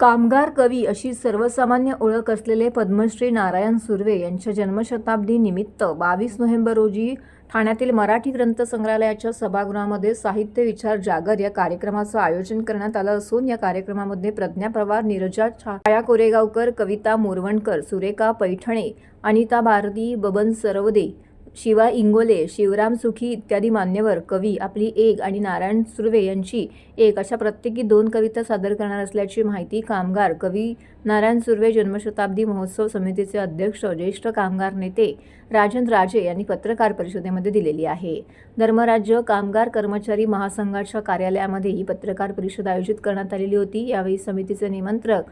कामगार कवी अशी सर्वसामान्य ओळख असलेले पद्मश्री नारायण सुर्वे यांच्या जन्मशताब्दी निमित्त बावीस नोव्हेंबर रोजी ठाण्यातील मराठी ग्रंथ संग्रहालयाच्या सभागृहामध्ये साहित्य विचार जागर या कार्यक्रमाचं आयोजन करण्यात आलं असून या कार्यक्रमामध्ये प्रज्ञा पवार नीरजा छाया कोरेगावकर कविता मोरवणकर सुरेखा पैठणे अनिता भारती बबन सरवदे शिवा इंगोले शिवराम सुखी इत्यादी मान्यवर कवी आपली एक आणि नारायण सुर्वे यांची एक अशा प्रत्येकी दोन कविता सादर करणार असल्याची माहिती कामगार कवी नारायण सुर्वे जन्मशताब्दी महोत्सव समितीचे अध्यक्ष ज्येष्ठ कामगार नेते राजन राजे यांनी पत्रकार परिषदेमध्ये दिलेली आहे. धर्मराज्य कामगार कर्मचारी महासंघाच्या कार्यालयामध्ये ही पत्रकार परिषद आयोजित करण्यात आलेली होती. यावेळी समितीचे निमंत्रक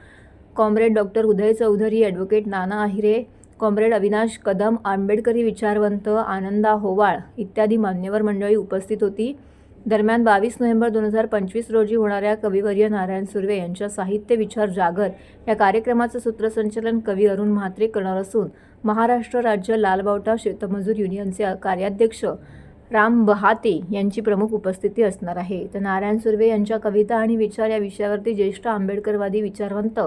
comrade doctor Uday Chaudhari advocate Nana Ahire comrade Avinash Kadam आंबेडकरी विचारवंत आनंदा होवाळ इत्यादी मान्यवर मंडळी उपस्थित होती. दरम्यान बावीस नोव्हेंबर दोन हजार पंचवीस रोजी होणाऱ्या कविवर्य नारायण सुर्वे यांच्या साहित्य विचार जागर या कार्यक्रमाचं सूत्रसंचालन कवी अरुण म्हात्रे करणार असून महाराष्ट्र राज्य लालबावटा शेतमजूर युनियनचे कार्याध्यक्ष राम बहाते यांची प्रमुख उपस्थिती असणार आहे. तर नारायण सुर्वे यांच्या कविता आणि विचार या विषयावरती ज्येष्ठ आंबेडकरवादी विचारवंत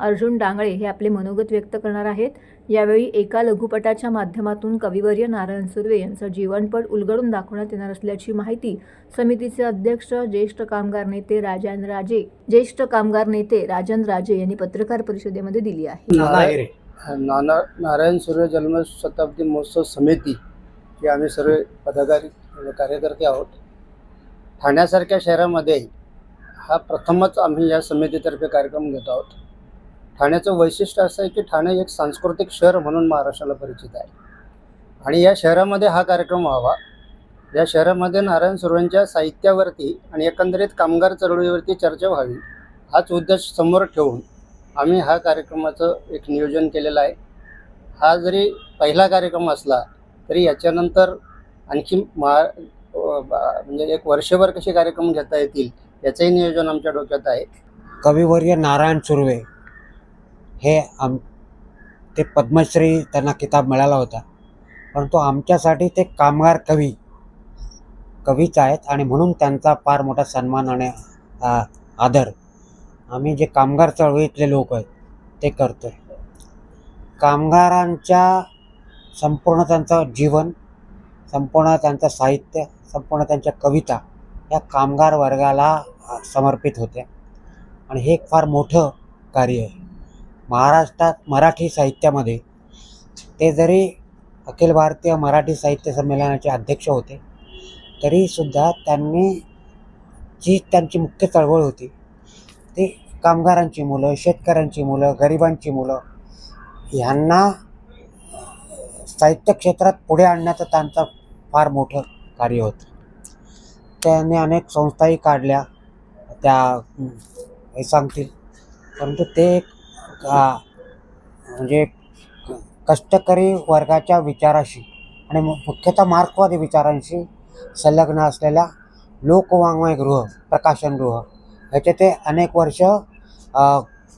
अर्जुन डांगळे हे आपले मनोगत व्यक्त करणार आहेत. यावेळी एका लघुपटाच्या माध्यमातून कविवर्य नारायण सुर्वे यांचं जीवनपट उलगडून दाखवण्यात येणार असल्याची माहिती समितीचे अध्यक्ष ज्येष्ठ कामगार नेते राजन राजे ज्येष्ठ कामगार नेते राजन राजे यांनी पत्रकार परिषदेमध्ये दिली आहे. नाना नारायण सूर्य जन्म शताब्दी महोत्सव समिती ही आम्ही सर्व पदाधिकारी कार्यकर्ते आहोत. ठाण्यासारख्या शहरामध्ये हा प्रथमच आम्ही या समितीतर्फे कार्यक्रम घेत आहोत. ठाण्याचं वैशिष्ट्य असं आहे की ठाणे एक सांस्कृतिक शहर म्हणून महाराष्ट्राला परिचित आहे. आणि या शहरामध्ये हा कार्यक्रम व्हावा. या शहरामध्ये नारायण सुर्वेंच्या साहित्यावरती आणि एकंदरीत कामगार चळवळीवरती चर्चा व्हावी हाच उद्देश समोर ठेवून आम्ही हा कार्यक्रमाचं एक नियोजन केलेलं आहे. हा जरी पहिला कार्यक्रम असला तरी याच्यानंतर आणखी महा बा- म्हणजे एक वर्षभर कसे कार्यक्रम घेता येतील याचंही नियोजन आमच्या डोक्यात आहे. कविवर्य नारायण सुर्वे. हे आम ते पद्मश्री त्यांना किताब मिळाला होता. परंतु आमच्यासाठी ते कामगार कवी कवीच आहेत आणि म्हणून त्यांचा फार मोठा सन्मान आणि आदर. आम्ही जे कामगार चळवळीतले लोक आहेत ते करतो कामगारांच्या संपूर्ण त्यांचं जीवन संपूर्ण त्यांचं साहित्य संपूर्ण त्यांच्या कविता या कामगार वर्गाला समर्पित होत्या. आणि हे एक फार मोठं कार्य आहे. महाराष्ट्रात मराठी साहित्यामध्ये ते जरी अखिल भारतीय मराठी साहित्य संमेलनाचे अध्यक्ष होते तरीसुद्धा त्यांनी जी त्यांची मुख्य चळवळ होती ती कामगारांची मुलं शेतकऱ्यांची मुलं गरिबांची मुलं ह्यांना साहित्य क्षेत्रात पुढे आणण्याचं त्यांचं फार मोठं कार्य होतं. त्यांनी अनेक संस्थाही काढल्या त्या हे सांगतील. परंतु ते म्हणजे कष्टकरी वर्गाच्या विचाराशी आणि मुख्यतः मार्क्सवादी विचारांशी संलग्न असलेल्या लोकवाङ्मय गृह प्रकाशनगृह ह्याचे ते अनेक वर्ष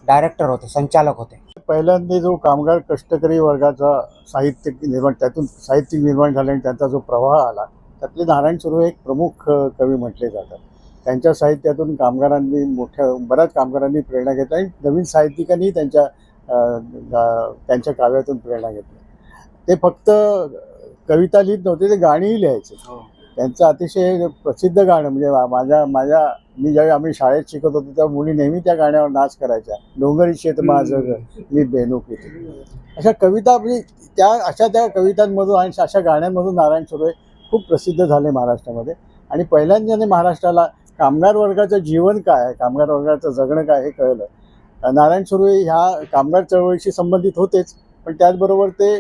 डायरेक्टर होते संचालक होते. पहिल्यांदा जो कामगार कष्टकरी वर्गाचा साहित्य निर्माण त्यातून साहित्यिक निर्माण झाले आणि त्यांचा जो प्रवाह आला त्यातले नारायण सुरू एक प्रमुख कवी म्हटले जातात. त्यांच्या साहित्यातून कामगारांनी मोठ्या बऱ्याच कामगारांनी प्रेरणा घेतली आणि नवीन साहित्यिकांनी त्यांच्या त्यांच्या काव्यातून प्रेरणा घेतली. ते फक्त कविता लिहित नव्हते ते गाणीही लिहायचे. त्यांचं अतिशय प्रसिद्ध गाणं म्हणजे माझ्या माझ्या मी ज्यावेळी आम्ही शाळेत शिकत होतो तेव्हा मुली नेहमी त्या गाण्यावर नाच करायच्या. डोंगरी शेत माझं मी बेनूक येते अशा कविता म्हणजे त्या अशा त्या कवितांमधून आणि अशा गाण्यांमधून नारायण सुर्वे खूप प्रसिद्ध झाले महाराष्ट्रामध्ये. आणि पहिल्यांदाने महाराष्ट्राला कामगार वर्गाचं जीवन काय आहे? कामगार वर्गाचं जगणं काय हे कळलं. नारायण सुर्वे ह्या कामगार चळवळीशी संबंधित होतेच पण त्याचबरोबर ते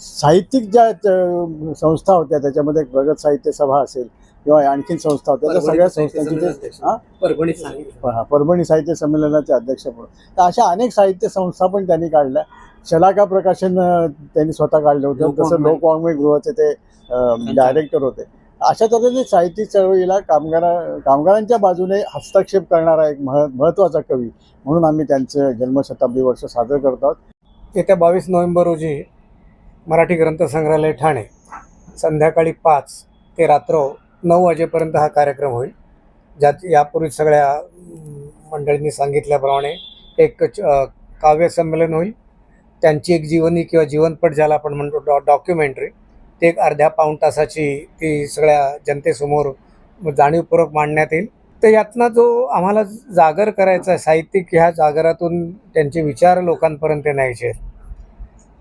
साहित्यिक ज्या संस्था होत्या त्याच्यामध्ये प्रगत साहित्य सभा असेल किंवा आणखीन संस्था होत्या त्या सगळ्या संस्थांची ते परभणी साहित्य. संमेलनाचे अध्यक्ष म्हणून. तर अशा अनेक साहित्य संस्था पण त्यांनी काढल्या. शलाका प्रकाशन त्यांनी स्वतः काढलं होतं. तसं. लोकवाङ्मय गृहाचे ते डायरेक्टर होते. अशा तऱ्हेने साहित्यिक चळवळीला कामगारा कामगारांच्या बाजूने हस्तक्षेप करणारा एक मह महत्त्वाचा कवी म्हणून आम्ही त्यांचं जन्मशताब्दी वर्ष साजरं करत आहोत. येत्या बावीस नोव्हेंबर रोजी मराठी ग्रंथसंग्रहालय ठाणे संध्याकाळी पाच ते रात्र नऊ वाजेपर्यंत हा कार्यक्रम होईल. ज्यात यापूर्वी सगळ्या मंडळींनी सांगितल्याप्रमाणे एक काव्यसंमेलन होईल. त्यांची एक जीवनी किंवा जीवनपट ज्याला आपण म्हणतो डॉ डॉक्युमेंटरी. ते एक अर्ध्या पाऊण तासाची ती सगळ्या जनतेसमोर जाणीवपूर्वक मांडण्यात येईल. तर यातनं जो आम्हाला जागर करायचा आहे साहित्यिक ह्या जागरातून त्यांचे विचार लोकांपर्यंत न्यायचे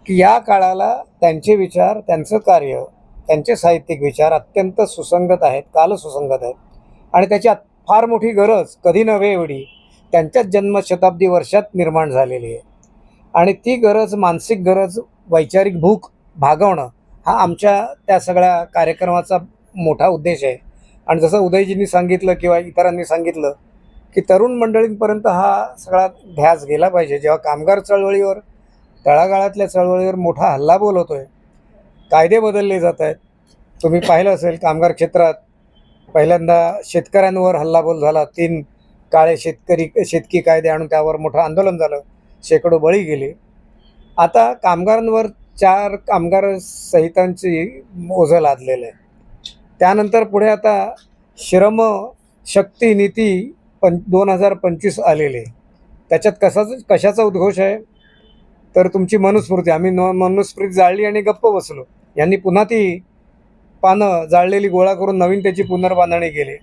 की या काळाला त्यांचे विचार त्यांचं कार्य त्यांचे साहित्यिक विचार अत्यंत सुसंगत आहेत कालसुसंगत आहेत. आणि त्याची फार मोठी गरज कधी नव्हे एवढी त्यांच्याच जन्मशताब्दी वर्षात निर्माण झालेली आहे. आणि ती गरज मानसिक गरज वैचारिक भूक भागवणं हा आमच्या त्या सगळ्या कार्यक्रमाचा मोठा उद्देश आहे. आणि जसं उदयजींनी सांगितलं किंवा इतरांनी सांगितलं की तरुण मंडळींपर्यंत हा सगळा ध्यास गेला पाहिजे. जेव्हा कामगार चळवळीवर तळागाळातल्या चळवळीवर मोठा हल्ला बोलवतो आहे कायदे बदलले जात आहेत. तुम्ही पाहिलं असेल कामगार क्षेत्रात पहिल्यांदा शेतकऱ्यांवर हल्लाबोल झाला. तीन काळे शेतकरी शेतकी कायदे आणून त्यावर मोठं आंदोलन झालं. शेकडो बळी गेले. आता कामगारांवर चार कामगार संहितांची ओझं लादलेलं आहे. त्यानंतर पुढे आता श्रम शक्ती नीती पं दोन हजार पंचवीस आलेले त्याच्यात कसाच कशाचा उद्घोष आहे? तर तुमची मनुस्मृती आम्ही न मनुस्मृती जाळली आणि गप्प बसलो. यांनी पुन्हा ती पानं जाळलेली गोळा करून नवीन त्याची पुनर्बांधणी केली.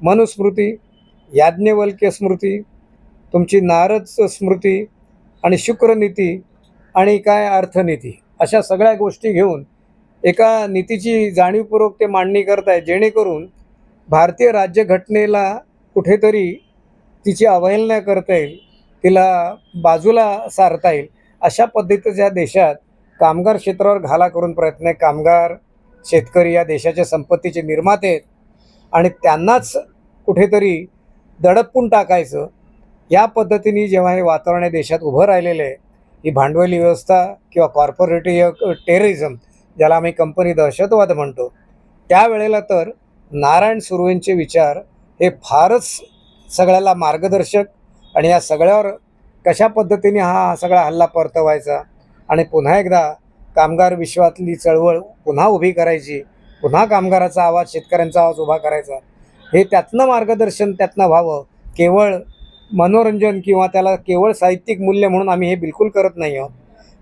मनुस्मृती याज्ञवल्क्य स्मृती तुमची नारद स्मृती आणि शुक्रनीती आणि काय अर्थनीती. अशा सगळ्या गोष्टी घेऊन एका नीतीची जाणीवपूर्वक ते मांडणी करत आहेत जेणेकरून भारतीय राज्यघटनेला कुठेतरी तिची अवहेलना करता येईल तिला बाजूला सारता येईल. अशा पद्धतीच्या देशात कामगार क्षेत्रावर घाला करून प्रयत्न आहे कामगार शेतकरी या देशाच्या संपत्तीचे निर्माते आहेत. आणि त्यांनाच कुठेतरी दडपून टाकायचं. या पद्धतीने जेव्हा हे वातावरण देशात उभं राहिलेलं आहे ही भांडवली व्यवस्था किंवा कॉर्पोरेटिव्ह टेररिझम ज्याला आम्ही कंपनी दहशतवाद म्हणतो त्यावेळेला तर नारायण सुर्वेंचे विचार हे फारच सगळ्याला मार्गदर्शक आणि या सगळ्यावर कशा पद्धतीने हा सगळा हल्ला परतवायचा आणि पुन्हा एकदा कामगार विश्वातली चळवळ पुन्हा उभी करायची पुन्हा कामगाराचा आवाज शेतकऱ्यांचा आवाज उभा करायचा हे त्यातनं मार्गदर्शन त्यातनं व्हावं केवळ मनोरंजन किंवा त्याला केवळ साहित्यिक मूल्य म्हणून आम्ही हे बिलकुल करत नाही आहोत.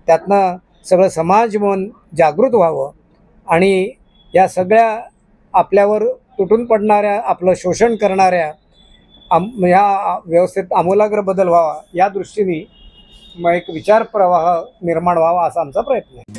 त्यातनं सगळं समाज मन जागृत व्हावं आणि या सगळ्या आपल्यावर तुटून पडणाऱ्या आपलं शोषण करणाऱ्या आम ह्या व्यवस्थेत आमूलाग्र बदल व्हावा या दृष्टीने मग एक विचार प्रवाह निर्माण व्हावा असा आमचा प्रयत्न आहे.